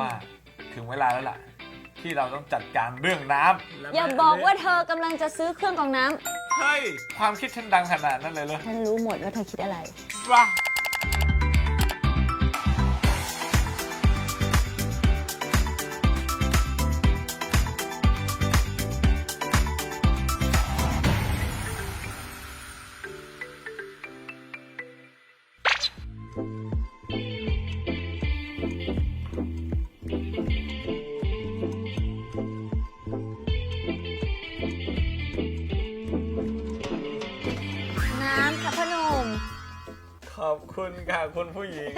ว่าถึงเวลาแล้วล่ะ ที่เราต้องจัดการเรื่องน้ำอย่าบอกว่าเธอกำลังจะซื้อเครื่องกรองน้ำเฮ้ย ความคิดฉันดังขนาดนั้นเลยเหรอฉันรู้หมดว่าเธอคิดอะไร ว้า คุณค่ะคุณผู้หญิง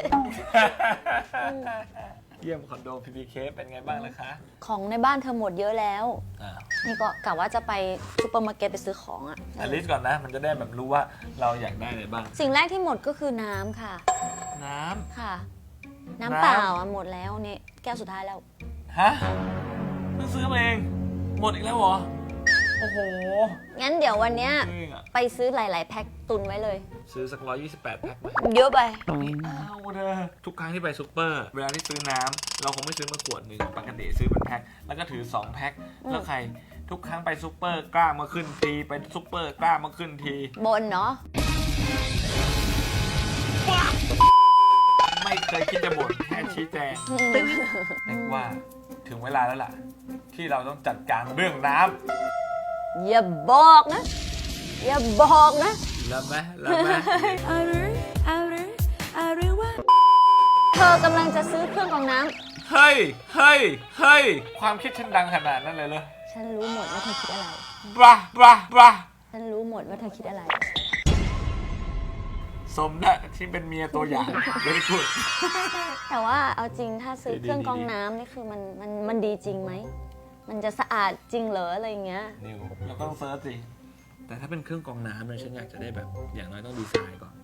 เยี่ยมคอนโดพีพีเคเป็นไงบ้างล่ะคะของในบ้านเธอหมดเยอะแล้ว อ่านี่ก็กะว่าจะไปซูเปอร์มาร์เก็ตไปซื้อของอะอลิสก่อนนะ มันจะได้แบบรู้ว่าเราอยากได้อะไรบ้าง สิ่งแรกที่หมดก็คือน้ำค่ะ น้ำค่ะน้ำน้ำเปล่าอะหมดแล้วนี่แก้วสุดท้ายแล้วฮะเพิ่งซื้อมาเอง หมดอีกแล้วเหรอ โอ้โหงั้นเดี๋ยววันเนี้ยจริงอะไปซื้อหลาย ๆ แพ็คตุนไว้เลย ซื้อสักร้อยยี่สิบแปดแพ็คไหมเยอะไป เอาเด้อทุกครั้งที่ไปซูเปอร์ เวลาที่ซื้อน้ำเราคงไม่ซื้อมาขวดหนึ่งปกติซื้อเป็นแพ็คแล้วก็ถือ2แพ็คแล้วใครทุกครั้งไปซูเปอร์กล้ามาขึ้นทีไปซูเปอร์กล้ามาขึ้นที บนเนาะไม่เคยคิดจะบ่นแค่ชี้แจงเรียกว่าถึงเวลาแล้วล่ะ ที่เราต้องจัดการเรื่องน้ำ อย่าบอกนะ อย่าบอกนะ รับไหมรับไหมอะไรอะไรอะไรวะเธอกำลังจะซื้อเครื่องกรองน้ำเฮ้ย เฮ้ย เฮ้ย ความคิดฉันดังขนาดนั้นเลยเหรอฉันรู้หมดว่าเธอคิดอะไร บราบราบราฉันรู้หมดว่าเธอคิดอะไร สมนะที่เป็นเมียตัวอย่าง very good แต่ว่าเอาจริงถ้าซื้อดีๆเครื่องกรองน้ำนี่คือมันมันมันดีจริงไหม มันจะสะอาดจริงเหรออะไรอย่างเงี้ย นิวเราก็ต้องเซิร์ชสิแต่ถ้าเป็นเครื่องกรองน้ำเนี่ยฉันอยากจะได้แบบอย่างน้อยต้องดีไซน์ก่อน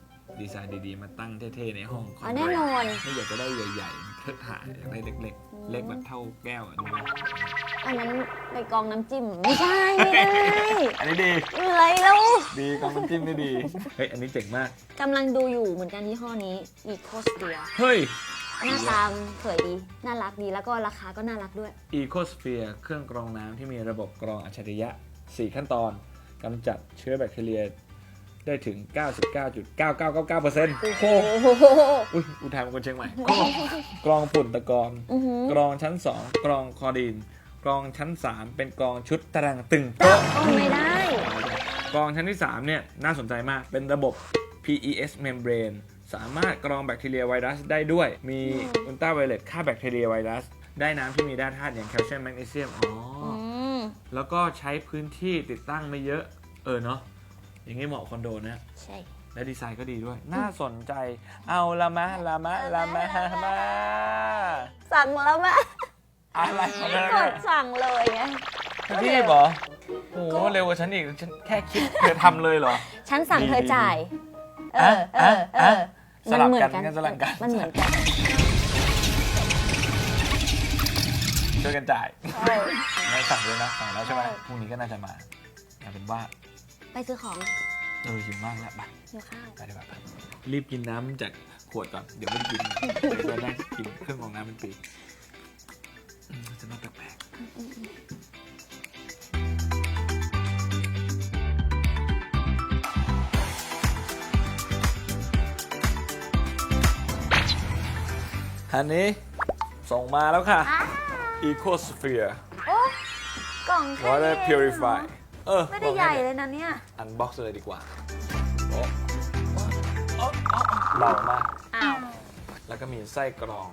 ดีไซน์ดีๆ มาตั้งเท่ๆในห้องอ๋อแน่นอน ไม่อยากจะได้ใหญ่ๆเทิดถ่ายอยากได้เล็กๆ เล็กแบบเท่าแก้วอะดูไหมอันนั้นไปกรองน้ำจิ้มไม่ใช่ไม่ได้อันนี้ดีอะไรแล้วดีกองน้ำจิ้มนี่ดีเฮ้ยอันนี้เจ๋งมากกำลังดูอยู่เหมือนกันยี่ห้อนี้ Ecosphere เฮ้ย หน้าตามสวยดี น่ารักดี แล้วก็ราคาก็น่ารักด้วย Ecosphere เครื่องกรองน้ำที่มีระบบกรองอัจฉริยะ 4 ขั้นตอนกำจัดเชื้อแบคทีเรียได้ถึง 99.9999%โอ้โหโอ้โหอุ้ยอุทานเป็นคนเชียงใหม่ กรองฝุ่นตะกอน อื้อหือกรองชั้น 2 กรองคลอรีน กรองชั้น 3 เป็นกรองชุดตารางตึงโต๊ะโอ้ไม่ได้ กรองชั้นที่ 3 เนี่ย น่าสนใจมากเป็นระบบ PES membrane สามารถกรองแบคทีเรียไวรัสได้ด้วย มีอุลตราไวเลตฆ่าแบคทีเรียไวรัส ได้น้ำที่มีแร่ธาตุอย่างแคลเซียมแมกนีเซียม อ๋อออืมแล้วก็ใช้พื้นที่ติดตั้งไม่เยอะ เออเนาะ อย่างนี้เหมาะคอนโดนะ ใช่ และดีไซน์ก็ดีด้วย น่าสนใจ เอาละมะละมะละมะมาสั่งแล้วไหมอะไรของเธอกดสั่งเลยไงพี่เหรอโอ้โหเร็วกว่าฉันอีก ฉันแค่คิดเธอทำเลยเหรอ ฉันสั่งดีเธอดีจ่าย เออ เออ เออะอ สลับเหมืกันงั้นสลับกัน มันเหมือนกันช่วยกันจ่ายใช่ไม่สั่งเลยนะสั่งแล้วใช่ไหมใช่พรุ่งนี้ก็น่าจะมาเอาเป็นว่าไปซื้อของเออหิวมากแล้วไปหิวข้าวไปดีกว่าครับรีบกินน้ำจากขวดก่อน เดี๋ยวไม่ได้กินเดี๋ยวจะได้กินเครื่องกรองน้ำเป็นปีอืมจะมาแปลกๆ อันนี้ส่งมาแล้วค่ะ อ้า Ecosphere โอ้กล่องแค่ Water นี้เอง Purify เออไม่ได้ใหญ่เลยนะเนี่ย อันบ็อกซ์เลยดีกว่าโอ้โอ้โอ้เบามาก อ้าว แล้วก็มีไส้กรอง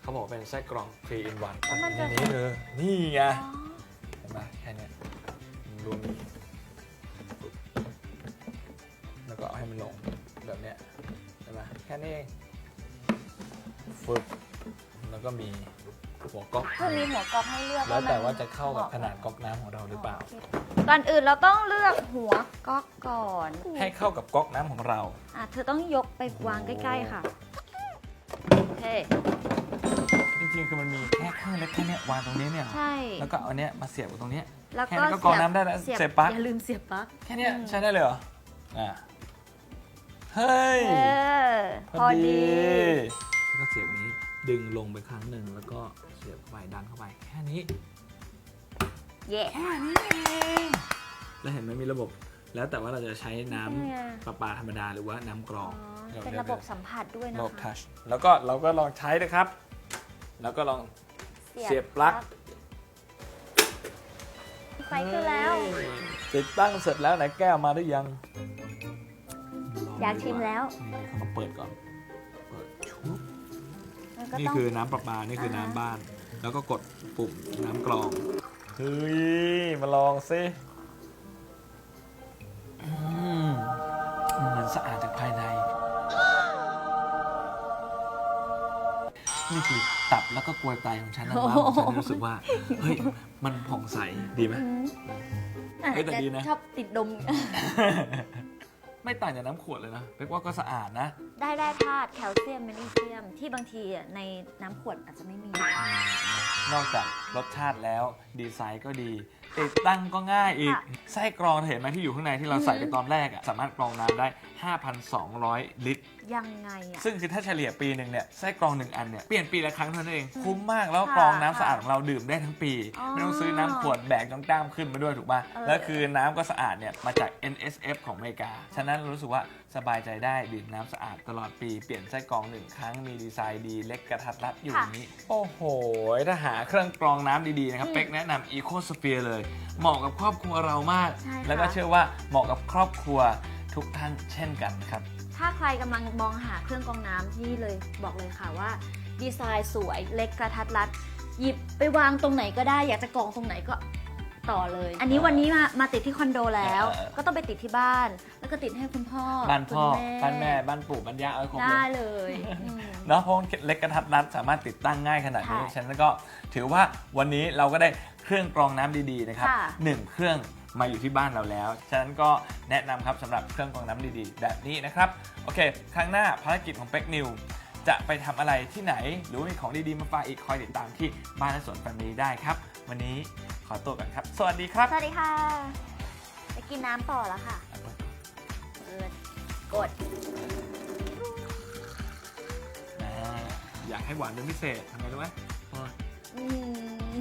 เขาบอกเป็นไส้กรอง 3 in 1แล้วมันจะ นี่เลยนี่ไงเห็นไหมแค่เนี้ยมันรวมมีปุ๊บแล้วก็เอาให้มันลงแบบเนี้ยเห็นไหมแค่นี้เอง ฟึบแล้วก็มีหัวก๊อกคือมีหัวก๊อกให้เลือกแล้วแต่มันว่าจะเข้ากับขนาดก๊อกน้ำของเราหรือเปล่า ก่อนอื่นเราต้องเลือกหัวก๊อกก่อนให้เข้ากับก๊อกน้ำของเรา อะเธอต้องยกไปวางใกล้ๆค่ะโอเคจริงๆ คือมันมีแค่เครื่องเล็กแค่เนี้ยวางตรงนี้เนี่ยใช่ แล้วก็เอาอันเนี้ยมาเสียบกับตรงเนี้ย แล้วแค่ก็นี้ก็กรองน้ำได้แล้วเสียบเสียบปลั๊ก อย่าลืมเสียบปลั๊กแค่เนี้ยอืมใช้ได้เลยเหรออ่าเฮ้ย เออพอดี แล้วก็เสียบอย่างนี้ดึงลงไปครั้งหนึ่งแล้วก็เสียบเข้าไปดันเข้าไปแค่นี้เย่แค่นี้เองแล้วเห็นไหมมีระบบ แล้วแต่ว่าเราจะใช้น้ำประปาธรรมดาหรือว่าน้ำกรอ๋อองเป็นระบบสัมผัสด้วยนะระบบคะทัชแล้วก็เราก็ลองใช้นะครับ แล้วก็ลองเสียบปลั๊กไฟขึ้นแล้ว ติดตั้งเสร็จแล้วไหนแก้วมาหรือยังอยากชิมแล้ว นี่เขาต้องเปิดก่อนเปิดชุบ มันก็นี่ต้อง คือน้ำประปา นี่คือน้ำอ่าฮะ บ้าน แล้วก็กดปุ่มน้ำกรอง เฮ้ย มาลองซิอืมเหมือนสะอาดจากภายใน นี่คือตับแล้วก็กลวยไตของฉันนะว่าของฉันรู้สึกว่า เฮ้ย มันผ่องใส ดีไหม อืมอะเฮ้ยแต่ดีนะ ชอบติดดม ไม่ต่างจากน้ำขวดเลยนะเป๊กว่าก็สะอาดนะ ได้ได้ธาตุแคลเซียมแมกนีเซียม ที่บางทีอะในน้ำขวดอาจจะไม่มี นอกจากรสชาติแล้วดีไซน์ก็ดี ติดตั้งก็ง่ายอีกค่ะไส้กรองเห็นไหมที่อยู่ข้างในที่เราใส่ไปตอนแรกอะสามารถกรองน้ำได้ 5,200 ลิตร ยังไงอะ ซึ่งคือถ้าเฉลี่ยปีหนึ่งเนี่ยไส้กรองหนึ่งอันเนี่ยเปลี่ยนปีละครั้งเท่านั้นเอง คุ้มมากแล้วค่ะกรองน้ำสะอาดของเราดื่มได้ทั้งปี อ๋อไม่ต้องซื้อน้ำขวดแบกจ้องจ้ามขึ้นมาด้วยถูกป่ะเออ แล้วคือน้ำก็สะอาดเนี่ยมาจาก NSF ของอเมริกา ฉะนั้นรู้สึกว่าสบายใจได้ดื่มน้ำสะอาดตลอดปีเปลี่ยนไส้กรองหนึ่งครั้งมีดีไซน์ดีเล็กกระทัดรัดอยู่อย่างนี้ โอ้โหถ้าหาเครื่องกรองน้ำดีๆนะครับอืมเป๊กแนะนำ EcoSphere เลยเหมาะกับครอบครัวเรามาก ใช่ค่ะ แล้วก็เชื่อว่าเหมาะกับครอบครัวทุกท่านเช่นกันครับ ถ้าใครกำลังมองหาเครื่องกรองน้ำที่เลยบอกเลยค่ะว่า ดีไซน์สวยเล็กกระทัดรัด หยิบไปวางตรงไหนก็ได้ อยากจะกรองตรงไหนก็ต่อเลย อันนี้วันนี้มามาติดที่คอนโดแล้ว เออ ก็ต้องไปติดที่บ้าน แล้วก็ติดให้คุณพ่อบ้านพ่อคุณบ้านแม่บ้านปู่บ้านย่าเอาให้ครบเลได้ยเลยอืม เนาะเพราะเล็กกระทัดรัดสามารถติดตั้งง่ายขนาดนี้ค่ะฉะนั้นก็ถือว่าวันนี้เราก็ได้ เครื่องกรองน้ำดีๆนะครับค่ะหนึ่งเครื่องมาอยู่ที่บ้านเราแล้ว ฉะนั้นก็แนะนำครับสำหรับเครื่องกรองน้ำดีๆ แบบนี้นะครับ โอเค ครั้งหน้าภารกิจของเป็กนิวจะไปทำอะไรที่ไหน หรือว่ามีของดีๆ มาฝากอีกคอยติดตามที่บ้านและสวนแฟมิลี่ได้ครับ วันนี้ขอตัวก่อนครับ สวัสดีครับ สวัสดีค่ะไปกินน้ำต่อแล้วค่ะเปิดกด อ่าอยากให้หวานเป็นพิเศษทำไงรู้ไหม อืม